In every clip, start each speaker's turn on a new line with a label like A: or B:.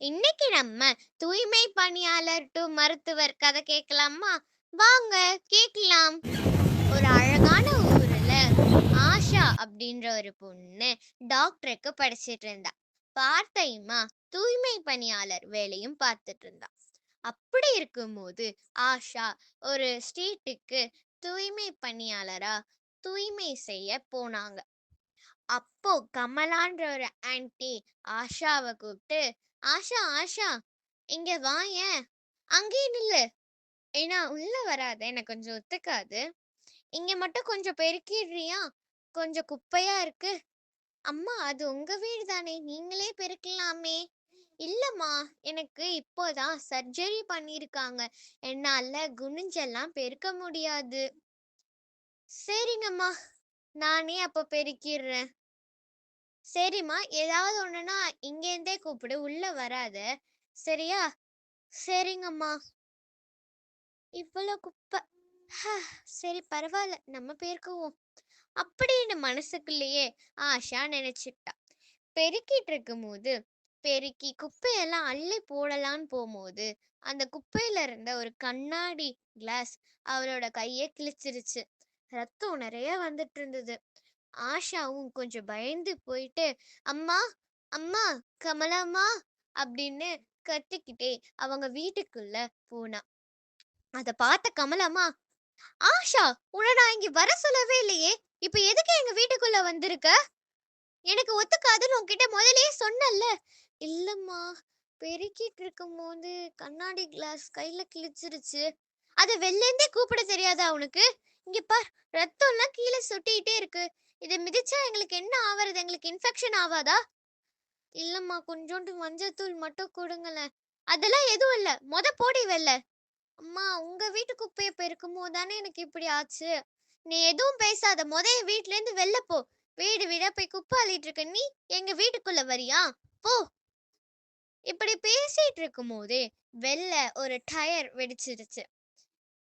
A: இன்னைக்கு நம்ம தூய்மை பணியாளர் டு மருத்துவர் கதை கேட்கலாமா வாங்க கேட்கலாம் ஒரு அழகான ஊர்ல ஆஷா அப்படின்ற ஒரு பொண்ணு டாக்டருக்கு படிச்சிட்டு இருந்தா. பார்ட் டைமா தூய்மை பணியாளர் வேலையும் பார்த்துட்டு இருந்தா. அப்படி இருக்கும்போது ஆஷா ஒரு ஸ்ட்ரீட்டுக்கு தூய்மை பணியாளரா தூய்மை செய்ய போனாங்க. அப்போ கமலான்ற ஒரு ஆன்ட்டி ஆஷாவை கூப்பிட்டு ஆஷா ஆஷா இங்க வாயேன் அங்கேயே நில்லு. ஏன்னா உள்ள வராத எனக்கு கொஞ்சம் ஒத்துக்காது. இங்க மட்டும் கொஞ்சம் பெருக்கிடுறியா? கொஞ்சம் குப்பையா இருக்கு. அம்மா அது உங்க வீடு தானே நீங்களே பெருக்கலாமே. இல்லம்மா எனக்கு இப்போதான் சர்ஜரி பண்ணிருக்காங்க. என்னால குனிஞ்செல்லாம் பெருக்க முடியாது. சரிங்கம்மா நானே அப்போ பெருக்கிடுறேன். சரிம்மா. ஏதாவது ஒண்ணுனா இங்கேருந்தே கூப்பிடு. உள்ள வராத. சரியா? சரிங்கம்மா. இவ்வளோ குப்பை. சரி பரவாயில்ல நம்ம பெருக்குவோம். அப்படின்னு மனசுக்குள்ளேயே ஆஷா நினைச்சிட்டா பெருக்கிட்டு இருக்கும்போது பெருக்கி குப்பையெல்லாம் அள்ளி போடலான்னு போகும்போது அந்த குப்பையில இருந்த ஒரு கண்ணாடி கிளாஸ் அவளோட கையை கிழிச்சிருச்சு. ரத்தம் நிறைய வந்துட்டு இருந்தது ஆஷாவும் கொஞ்சம் பயந்து போயிட்டு அம்மா அம்மா கமலாம்மா அப்படின்னு கத்திக்கிட்டே அவங்க வீட்டுக்குள்ள போனா. அத பார்த்த கமலம்மா ஆஷா உன்னை நான் இங்க வர சொல்லவே இல்லையே. இப்ப எதுக்கு எங்க வீட்டுக்குள்ள வந்திருக்க? எனக்கு ஒத்துக்காதுன்னு உன்கிட்ட முதலே சொன்னல்ல இல்லம்மா பெருக்கிட்டு இருக்கும் போது கண்ணாடி கிளாஸ் கையில கிழிச்சிருச்சு. அது வெளிலேருந்தே கூப்பிட தெரியாதா உனக்கு? இங்க பார் ரத்தம்லாம் கீழே சொட்டிக்கிட்டே இருக்கு. இதை மிதிச்சா எங்களுக்கு என்ன ஆவறது? எங்களுக்கு இன்ஃபெக்ஷன் ஆவாதா? இல்லம்மா கொஞ்சோண்டு மஞ்சத்தூள் மட்டும் கொடுங்களேன். அதெல்லாம் எதுவும் இல்ல. மொத போடி வெல்ல அம்மா உங்க வீட்டு குப்பையை பெருக்கும் போதானே தானே எனக்கு இப்படி ஆச்சு? நீ எதுவும் பேசாத. மொத என் வீட்ல இருந்து வெளில போ. வீடு வீடா போய் குப்பை அள்ளிட்டு இருக்க. நீ எங்க வீட்டுக்குள்ள வரியா? போ. இப்படி பேசிட்டு இருக்கும் போதே வெளில ஒரு டயர் வெடிச்சிருச்சு.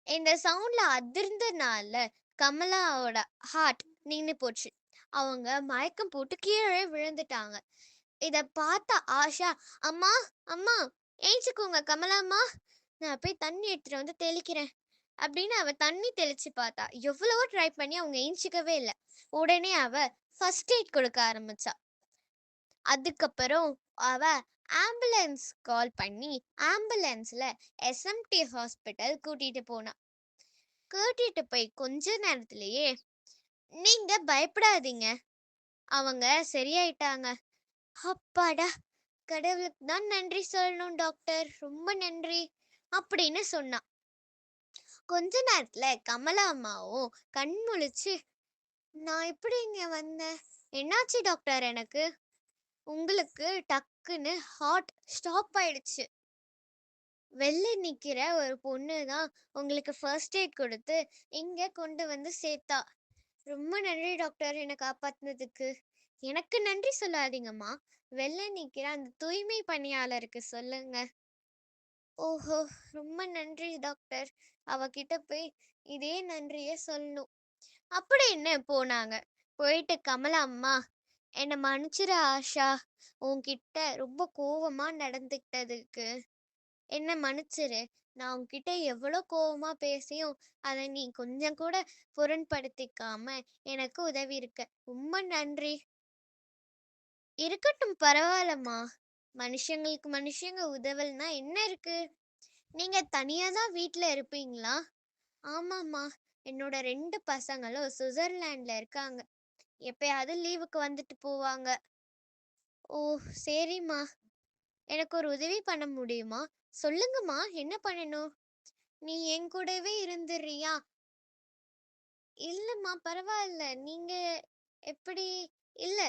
A: இந்த சவுண்ட்ல அதிர்ந்தனால கமலாவோட ஹார்ட் நின்று போச்சு. அவங்க மயக்கம் போட்டு கீழே விழுந்துட்டாங்க. இத பார்த்த ஆஷா அம்மா அம்மா ஏஞ்சிக்கோங்க கமலாம்மா நான் போய் தண்ணி எடுத்துட்டு வந்து தெளிக்கிறேன். அப்படின்னு அவ தண்ணி தெளிச்சு பார்த்தா எவ்வளவோ ட்ரை பண்ணி அவங்க ஏஞ்சிக்கவே இல்லை. உடனே அவ ஃபர்ஸ்ட் எய்ட் கொடுக்க ஆரம்பிச்சா. அதுக்கப்புறம் அவ ஆம்புலன்ஸ் கால் பண்ணி ஆம்புலன்ஸ்ல எஸ்எம்டி ஹாஸ்பிட்டல் கூட்டிட்டு போனா. கேட்டுட்டு போய் கொஞ்ச நேரத்திலேயே நீங்க பயப்படாதீங்க. அவங்க சரியாயிட்டாங்க. அப்பாடா! கடவுளுக்கு தான் நன்றி சொல்லணும் டாக்டர். ரொம்ப நன்றி. அப்படின்னு சொன்னான் கொஞ்ச நேரத்துல கமலா அம்மாவும் கண் முழிச்சு நான் எப்படி இங்க வந்தேன்? என்னாச்சு டாக்டர் எனக்கு? உங்களுக்கு டக்குன்னு ஹார்ட் ஸ்டாப் ஆயிடுச்சு. வெளில நிக்கிற ஒரு பொண்ணு தான் உங்களுக்கு ஃபர்ஸ்ட் எய்ட் கொடுத்து இங்க கொண்டு வந்து சேர்த்தா. ரொம்ப நன்றி டாக்டர் என்னை காப்பாத்தினதுக்கு. எனக்கு நன்றி சொல்லாதீங்கம்மா. வெளில நிக்கிற அந்த தூய்மை பணியாளருக்கு சொல்லுங்க. ஓஹோ ரொம்ப நன்றி டாக்டர் அவகிட்ட போய் இதே நன்றியை சொல்லணும். அப்படின்னு போனாங்க? போயிட்டு கமலா அம்மா என்னை மன்னிச்சிரு ஆஷா. உன்கிட்ட ரொம்ப கோவமா நடந்துக்கிட்டதுக்கு என்ன மன்னிச்சிரு. நான் உன்கிட்ட எவ்வளோ கோவமா பேசியும் அதை நீ கொஞ்சம் கூட பொருட்படுத்திக்காம எனக்கு உதவி இருக்க. ரொம்ப நன்றி. இருக்கட்டும் பரவாயில்லம்மா. மனுஷங்களுக்கு மனுஷங்க உதவல்னா என்ன இருக்கு? நீங்க தனியா தான் வீட்ல இருப்பீங்களா? ஆமாம்மா. என்னோட ரெண்டு பசங்களும் சுவிட்சர்லாண்டில் இருக்காங்க. எப்பயாவது லீவுக்கு வந்துட்டு போவாங்க. ஓ சரிம்மா. எனக்கு ஒரு உதவி பண்ண முடியுமா? சொல்லுங்கம்மா என்ன பண்ணணும்? நீ என் கூடவே இருந்துடுறியா இல்லம்மா பரவாயில்ல. நீங்க எப்படி? இல்ல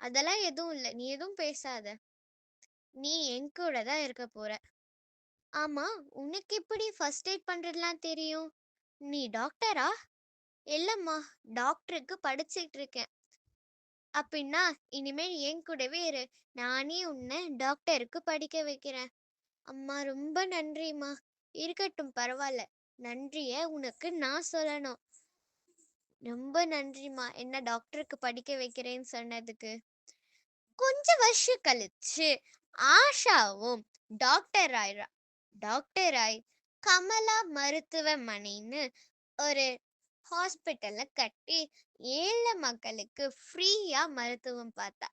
A: அதெல்லாம் எதுவும் இல்ல. நீ எதுவும் பேசாத. நீ என் கூட தான் இருக்க போற. ஆமா உனக்கு எப்படி ஃபர்ஸ்ட் எய்ட் பண்றதுலாம் தெரியும்? நீ டாக்டரா இல்லம்மா டாக்டருக்கு படிச்சிட்டு இருக்கேன். அப்படின்னா இனிமேல் என் கூடவே இரு. நானே உன்னை டாக்டருக்கு படிக்க வைக்கிறேன். அம்மா ரொம்ப நன்றிம்மா. இருக்கட்டும் பரவாயில்ல நன்றிய உனக்கு நான் சொல்லணும். ரொம்ப நன்றிம்மா. என்ன டாக்டருக்கு படிக்க வைக்கிறேன்னு சொன்னதுக்கு. கொஞ்ச வருஷம் கழிச்சு ஆஷாவும் டாக்டர் ஆயிரா டாக்டர் ஆய் கமலா மருத்துவமனைன்னு ஒரு ஹாஸ்பிட்டலை கட்டி ஏழை மக்களுக்கு ஃப்ரீயா மருத்துவம் பார்த்தா.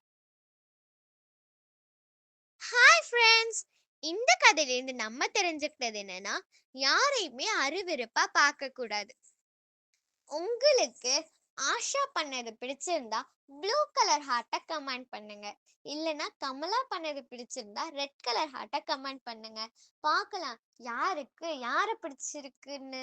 A: ஹாய் ஃப்ரெண்ட்ஸ் இந்த கதையிலேருந்து நம்ம தெரிஞ்சுக்கிட்டது என்னன்னா யாரையுமே அறிவிருப்பா பார்க்க கூடாது உங்களுக்கு ஆஷா பண்ணது பிடிச்சிருந்தா ப்ளூ கலர் ஹார்ட்டை கமெண்ட் பண்ணுங்க. இல்லைன்னா கமலா பண்ணது பிடிச்சிருந்தா ரெட் கலர் ஹார்ட்டை கமெண்ட் பண்ணுங்க. பார்க்கலாம் யாருக்கு யாரை பிடிச்சிருக்குன்னு.